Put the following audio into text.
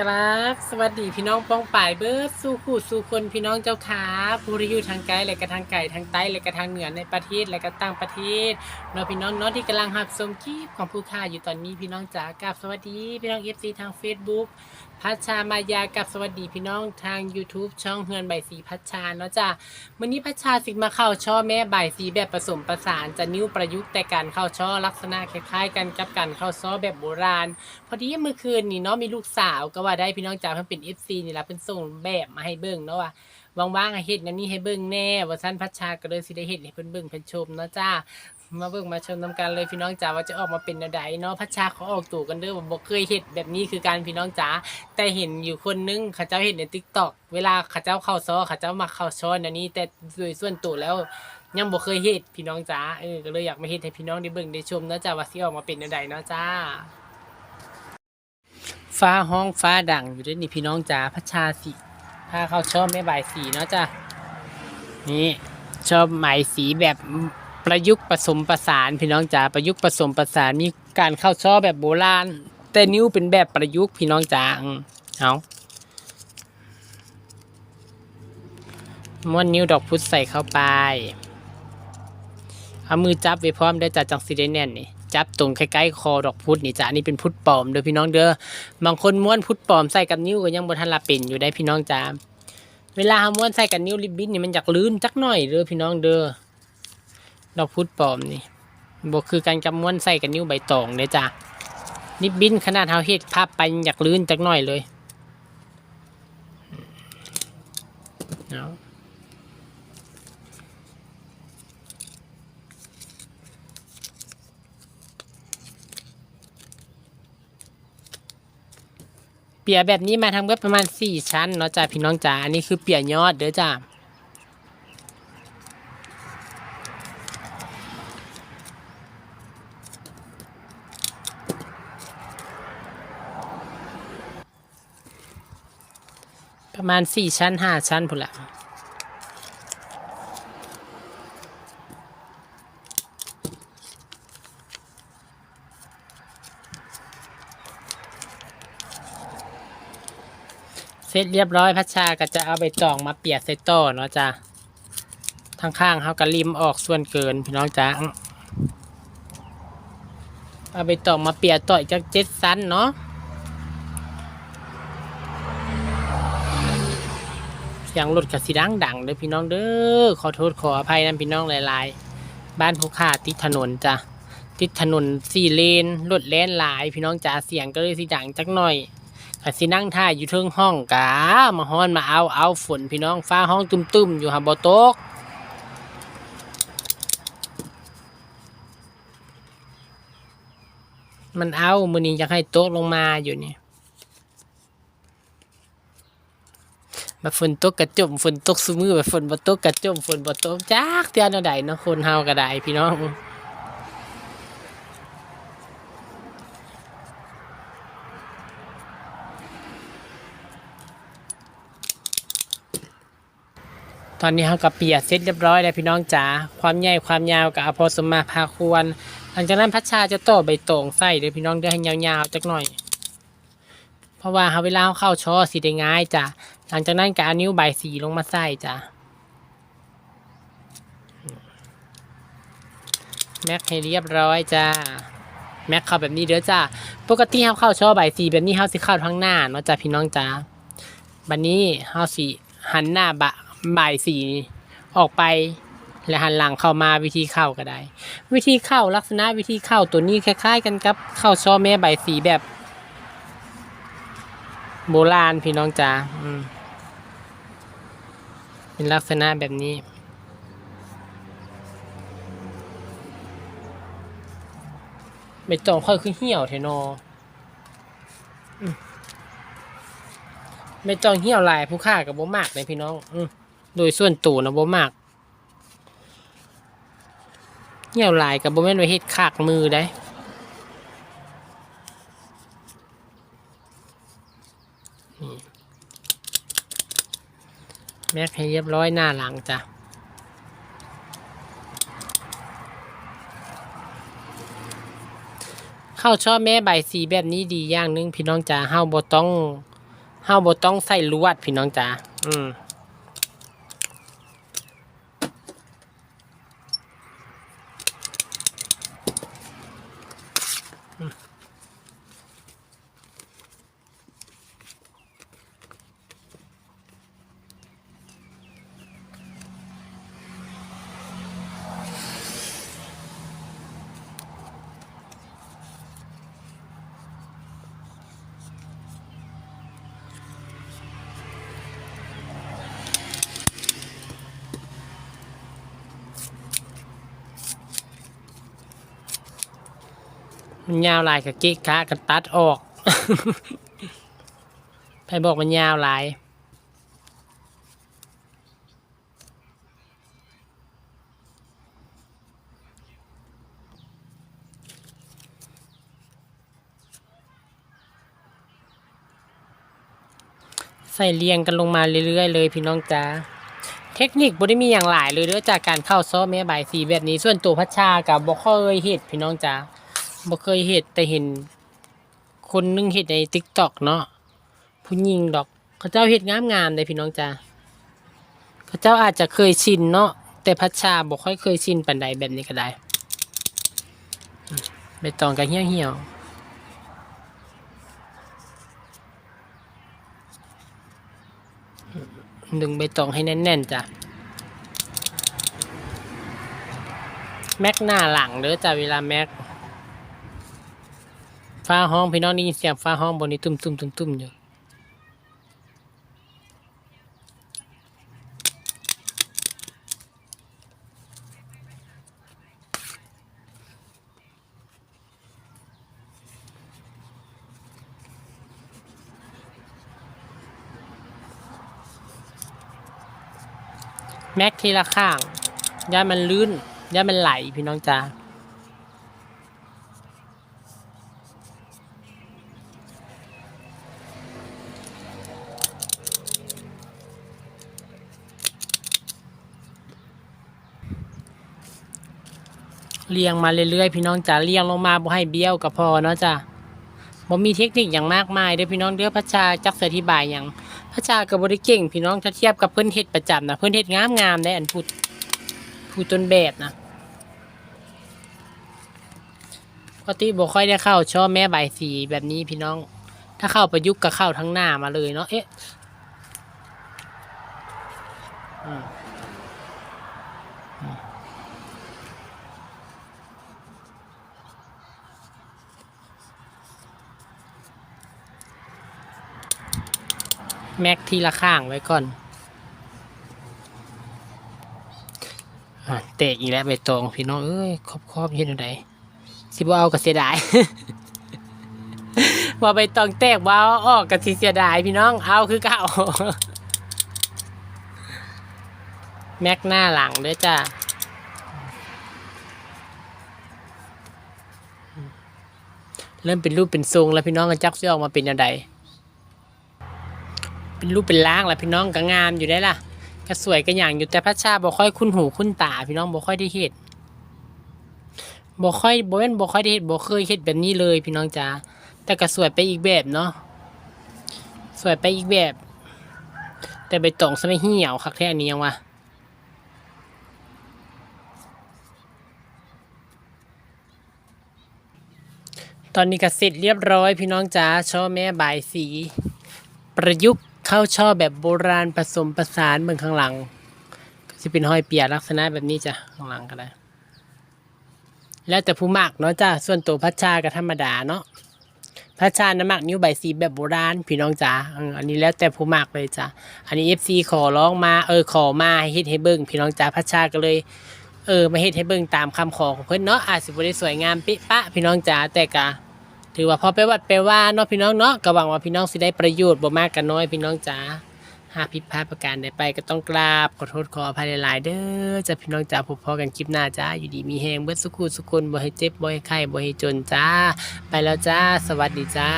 ครับสวัสดีพี่น้องป้องป่ายเบิร์ดสู้คู่สู้คนพี่น้องเจ้าขาผู้ที่อยู่ทางไกลและกระทางไก่ทางใต้และกระทางเหนือในประเทศและก็ต่างประเทศเนาะพี่น้องเนาะที่กำลังหับสมคลิปของผู้ค่าอยู่ตอนนี้พี่น้องจ๋ากับสวัสดี พี่น้องเอฟซีทาง Facebook พัชชามายากับสวัสดีพี่น้องทาง YouTube ช่องเฮือนใบสีพัชชาเนาะจ้ะวันนี้พัชชาสิมาเข้าช่อแม่ใบสีแบบผสมประสานจะนิ้วประยุกต์แต่การเข้าช่อลักษณะคล้ายๆ กันกับการเข้าซ้อแบบโบราณ พอดีเมื่อคืนนี่เนาะมีลูกสาวก็ว่าได้พี่น้องจ๋าเพิ่นเป็น FC นี่ละเพิ่นส่งแบบมาให้เบิ่งเนาะว่า ว่างๆให้เฮ็ดนั่นนี่ให้เบิ่งแน่ว่าซั่นพัชชาก็เลยสิได้เฮ็ดให้เพิ่นเบิ่งเพิ่นชมเนาะจ้ามาเบิ่งมาชมนํกันเลยพี่น้องจ๋าว่าจะออกมาเป็นแนวใดเนาะพัชชาเขอออกตัวกันเด้อว่าบ่เคยเฮ็ดแบบนี้คือการพี่น้องจ๋าแต่เห็นอยู่คนนึงเขาเจ้าเฮ็ดใน TikTok เวลาเขาเจ้าเข้าซอเขาเจ้ามาเข้าช้อนอันนี้ แต่โดยส่วนตัวแล้วยังบ่เคยเฮ็ดพี่น้องจ๋าเออก็เลยอยากมาเฮ็ดให้พี่น้องได้เบิ่งได้ชมเนาะจ้าว่าสิออกมาเป็นแนวใดเนาะจ้าฟ้าห้องฟ้าดังอยู่ด้วยนี่พี่น้องจ๋าพัชชาสี พาเขาชอบแม่บายสีเนาะจ้ะนี่ชอบไหมสีแบบประยุกต์ผสมประสานพี่น้องจ๋าประยุกต์ผสมประสานมีการเข้าช่อแบบโบราณ แต่นิ้วเป็นแบบประยุกต์พี่น้องจ๋าเอาม้วนนิ้วดอกพุธใส่เข้าไป เอามือจับไว้พร้อมได้จ้ะจังสิได้แน่นนี่ จับตรงใกล้ๆคอดอกพุธนี่จ้ะอันนี้เป็นพุธปลอมเด้อพี่น้องเด้อบางคนม้วนพุธปลอมใส่กับนิ้วก็ยังบ่ทันละเป็นอยู่ได้พี่น้องจ้าเวลาม้วนใส่กับนิ้วริบบิ้นนี่มันอยากลื่นจักหน่อยเด้อพี่น้องเด้อดอกพุธปลอมนี่บ่คือการกับม้วนใส่กับนิ้วใบตองเด้จ้ะริบบิ้นขนาดเฮาเฮ็ดภาพไปอยากลื่นจักหน่อยเลยเอาะ เปียแบบนี้มาทำก็ประมาณสี่ชั้นเนาะจ้าพี่น้องจ๋าอันนี้คือเปียยอดเด้อจ้าประมาณสี่ชั้นห้าชั้นพุ่นละ สร็จเรียบร้อยพัชชาก็จะเอาไปจองมาเปียกใส่ต่อเนาะจ้าทั้งข้างเขาก็ริมออกส่วนเกินพี่น้องจ๋าเอาไปตอกมาเปียกต่ออีกจักเจ็ดชั้นเนาะเสียงรถกับสีดังดังเด้อพี่น้องเด้อขอโทษขออภัยนะพี่น้องหลายๆ บ้านผู้ค้าติดถนนจ้ะติดถนนสี่เลนรถแล่นหลาย พี่น้องจ๋าเสียงก็เลยสีดังจักหน่อย ก็สินั่งท่าอยู่เทิงห้องกามาฮ้อนมาเอาเอาฝนพี่น้องฟ้าห้องตุ่มๆอยู่หาบ่ตกมันเอามือนี้อยากให้โตกลงมาอยู่นี่แบบฝนตกกระจมฝนตกซุมือแบบฝนบ่ตกกระจมฝนบ่ตกจักเทื่อแนวใดเนาะคนเฮาก็ได้พี่น้อง อนนี้เฮาก็เปียกเสร็จเรียบร้อยแล้วพี่น้องจ๋าความใหญ่ความยาวก็เอพอสมมาพาควรหลังจากนั้นพัชชาจะต่อใบตองใส่เด้อพี่น้องเด้ให้ยาวๆจักหน่อย เพราะว่าเฮาเวลาเฮาเข้าช่อสิได้ง่ายจ้ะหลังจากนั้นก็เอานิ้วใบสีลงมาใส่จ้ะแม็กให้เรียบร้อยจ้าแม็กเข้าแบบนี้เด้อจ้าปกติเฮาเข้าช่อใบสีแบบนี้เฮาสิเข้าทางหน้าเนาะจ้ะพี่น้องจ้าบัดนี้เฮาสิหันหน้าบะ บายสี่ออกไปและหันหลังเข้ามาวิธีเข้าก็ได้ วิธีเข้าลักษณะวิธีเข้าตัวนี้คล้าย ๆ กันกับเข้าช่อแม่ใบสีแบบ โบราณพี่น้องจ๋าอืมเป็นลักษณะแบบนี้ไม่ต้องค่อยคือเหี่ยวเทนอไม่ต้องเหี่ยวลายผู้ค่ากับบ่มากเลยพี่น้อง อื โดยส่วนตัวนะบ่มากเหี่ยวลายกับบ่แม่นไว้เฮ็ดคากมือได้แม็กให้เรียบร้อยหน้าหลังจ้ะเข้าชอบแม่ใบสีแบบนี้ดีอย่างนึงพี่น้องจ๋าเฮาบ่ต้องเฮาบ่ต้องใส่ลวดพี่น้องจ๋าอืม มันยาวหลายกับกิ๊กคะกันตัดออกใครบอกมันยาวหลายใส่เรียงกันลงมาเรื่อยๆเลยพี่น้องจ้าเทคนิคบ่ได้มีอย่างหลายเลยเด้อจากการเข้าซ้อมแม่ใบายสีแบบนี้ ส่วนตัวพัชชากับบ่เคยเฮ็ดพี่น้องจ้า บ่เคยเฮ็ดแต่เห็น คนนึงเฮ็ดใน TikTok เนาะผู้หญิงดอก เขาเจ้าเฮ็ดงามๆเลยพี่น้องจ้าเขาเจ้าอาจจะเคยชินเนาะแต่พัชชาบ่ค่อยเคยชินปานใดแบบนี้ก็ได้อืมใบตองก็เหี่ยวๆดึงใบตองให้แน่นๆจ้ะแม็กหน้าหลังเด้อจ้ะเวลาแม็ก ฟ้าห้องพี่น้องได้ยินเสียงฟ้าห้องบนนี้ตุ้มตุ้มตุ้มตุ้มอยู่แม็กทีละข้างย่ามันลื่นย่ามันไหลพี่น้องจ้า เรียงมาเรื่อยๆ พี่น้องจ้าเรียงลงมาบ่ให้เบี้ยวก็พอเนาะจ้าบ่มีเทคนิคอย่างมากมายเด้อพี่น้องเด้อพัชชาจักสิอธิบายหยังพระชากับบริเก่ง พี่น้องถ้าเทียบกับเพื่อนเฮ็ดประจำนะเพื่อนเฮ็ดงามงามๆได้อันพูดพูดต้นแบบนะปกติบ่ค่อยได้เข้าชอบแม่ใบสีแบบนี้พี่น้อง ถ้าเข้าประยุกต์ก็เข้าทั้งหน้ามาเลยเนาะเอ๊ะ อืม แม็กทีละข้างไว้ก่อนเตะอีกแล้วใบตองพี่น้องเอ้ยครอบครอบเฮ็ดจั่งใดสิบ่เอาก็เสียดายว่าใบตองแตกว่าออกก็สิเสียดายพี่น้องเอาคือเก่าแม็กหน้าหลังเด้อจ้าเริ่มเป็นรูปเป็นทรงแล้วพี่น้องกันจักสิออกมาเป็นยังไง เป็นรูปเป็นร่างแหละพี่น้องก็งามอยู่ได้ล่ะก็สวยก็อย่างอยู่แต่พระชาบ่ค่อยคุ้นหูคุ้นตา พี่น้องบ่ค่อยได้เฮ็ดบ่ค่อยบ่แม่นบ่ค่อยได้เฮ็ดบ่เคยเฮ็ดแบบนี้เลย พี่น้องจ๋าแต่ก็สวยไปอีกแบบเนาะสวยไปอีกแบบ แต่ใบตองซะไม่เหี่ยวคักแท้อันนี้ยังวะตอนนี้ก็เสร็จเรียบร้อย พี่น้องจ๋าช่อแม่บายสี ประยุกต์ เข้าช่อแบบโบราณผสมผสานเมืองข้างหลัง ก็จะเป็นห้อยเปียลักษณะแบบนี้จ้ะข้างหลังก็ได้ แล้วแต่ผู้มักเนาะจ้ะส่วนตัวพัชชาก็ธรรมดาเนาะพัชชาน้ำหมักนิ้วใบสีแบบโบราณพี่น้องจ๋าอันนี้แล้วแต่ผู้มักเลยจ้ะอันนี้เอฟซีขอร้องมาเออขอมาให้เฮ็ดให้เบิ่งพี่น้องจ๋าพัชชาก็เลยเออมาเฮ็ดให้เบิ่งตามคำขอของเพิ่นเนาะอาจสิบ่ได้สวยงามปิะปะพี่น้องจ๋าแต่กะ ถือว่าพอไปวัดไปว่าเนาะพี่น้องเนาะก็หวังว่าพี่น้องสิได้ประโยชน์บ่มากกันน้อยพี่น้องจ๋าหากผิดพลาดประการใดไปก็ต้องกราบขอโทษขออภัยหลาย ๆ เด้อจะพี่น้องจ๋าพบพอกันคลิปหน้าจ้าอยู่ดีมีแหงเบิดสุขุสุคนบ่ให้เจ็บบ่ให้ไข้บ่ให้จนจ้า ไปแล้วจ้า สวัสดีจ้า